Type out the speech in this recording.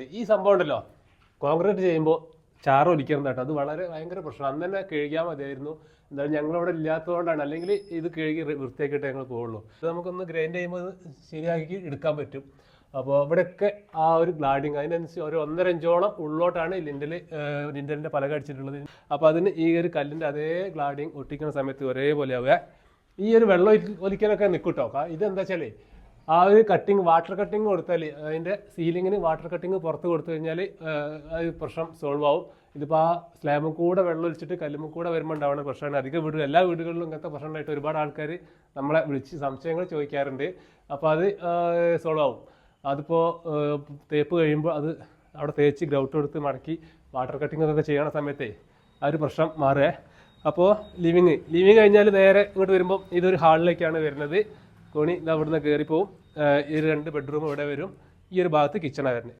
ഈ സംഭവം ഉണ്ടല്ലോ. കോൺക്രീറ്റ് ചെയ്യുമ്പോൾ ചാറ് ഒലിക്കണം കേട്ടോ. അത് വളരെ ഭയങ്കര പ്രശ്നം അന്ന് തന്നെ കഴുകിയാൽ മതിയായിരുന്നു. എന്തായാലും ഞങ്ങളവിടെ ഇല്ലാത്തതുകൊണ്ടാണ്. അല്ലെങ്കിൽ ഇത് കഴുകി വൃത്തിയാക്കിയിട്ട് ഞങ്ങൾ പോവുള്ളൂ. ഇത് നമുക്കൊന്ന് ഗ്രൈൻഡ് ചെയ്യുമ്പോൾ ഇത് ശരിയാക്കി എടുക്കാൻ പറ്റും. അപ്പോൾ ഇവിടെയൊക്കെ ആ ഒരു ഗ്ലാഡിങ് അതിനനുസരിച്ച് ഒരു ഒന്നര ഇഞ്ചോളം ഉള്ളോട്ടാണ് ലിൻഡൽ ലിൻഡലിന്റെ പല അടിച്ചിട്ടുള്ളത്. അപ്പോൾ അതിന് ഈ ഒരു കല്ലിന്റെ അതേ ഗ്ലാഡിങ് ഒട്ടിക്കുന്ന സമയത്ത് ഒരേപോലെ ആവുക. ഈ ഒരു വെള്ളം ഒലിക്കാനൊക്കെ നിൽക്കും കേട്ടോ ഇതെന്താ വെച്ചാൽ ആ ഒരു കട്ടിങ് വാട്ടർ കട്ടിങ് കൊടുത്താൽ അതിന്റെ സീലിങ്ങിന് വാട്ടർ കട്ടിങ് പുറത്ത് കൊടുത്തു കഴിഞ്ഞാൽ അത് പ്രശ്നം സോൾവ് ആവും. ഇതിപ്പോൾ ആ സ്ലാബും കൂടെ വെള്ളം ഒഴിച്ചിട്ട് കല്ലുമ്പോൾ കൂടെ വരുമ്പോൾ ഉണ്ടാവുന്ന പ്രശ്നമാണ്. അധിക വീടുകൾ എല്ലാ വീടുകളിലും ഇങ്ങനത്തെ പ്രശ്നം ഉണ്ടായിട്ട് ഒരുപാട് ആൾക്കാർ നമ്മളെ വിളിച്ച് സംശയങ്ങൾ ചോദിക്കാറുണ്ട്. അപ്പോൾ അത് സോൾവ് ആവും. അതിപ്പോൾ തേപ്പ് കഴിയുമ്പോൾ അത് അവിടെ തേച്ച് ഗ്രൗട്ട് കൊടുത്ത് മടക്കി വാട്ടർ കട്ടിംഗ് ഒക്കെ ചെയ്യണ സമയത്തേ ആ ഒരു പ്രശ്നം മാറുക. അപ്പോൾ ലിവിങ് ലിവിങ് കഴിഞ്ഞാൽ നേരെ ഇങ്ങോട്ട് വരുമ്പോൾ ഇതൊരു ഹാളിലേക്കാണ് വരുന്നത്. കോണി ഇത് അവിടുന്ന് കയറിപ്പോവും പോവും. ഈ രണ്ട് ബെഡ്റൂം ഇവിടെ വരും. ഈ ഒരു ഭാഗത്ത് കിച്ചണാണ് വരുന്നത്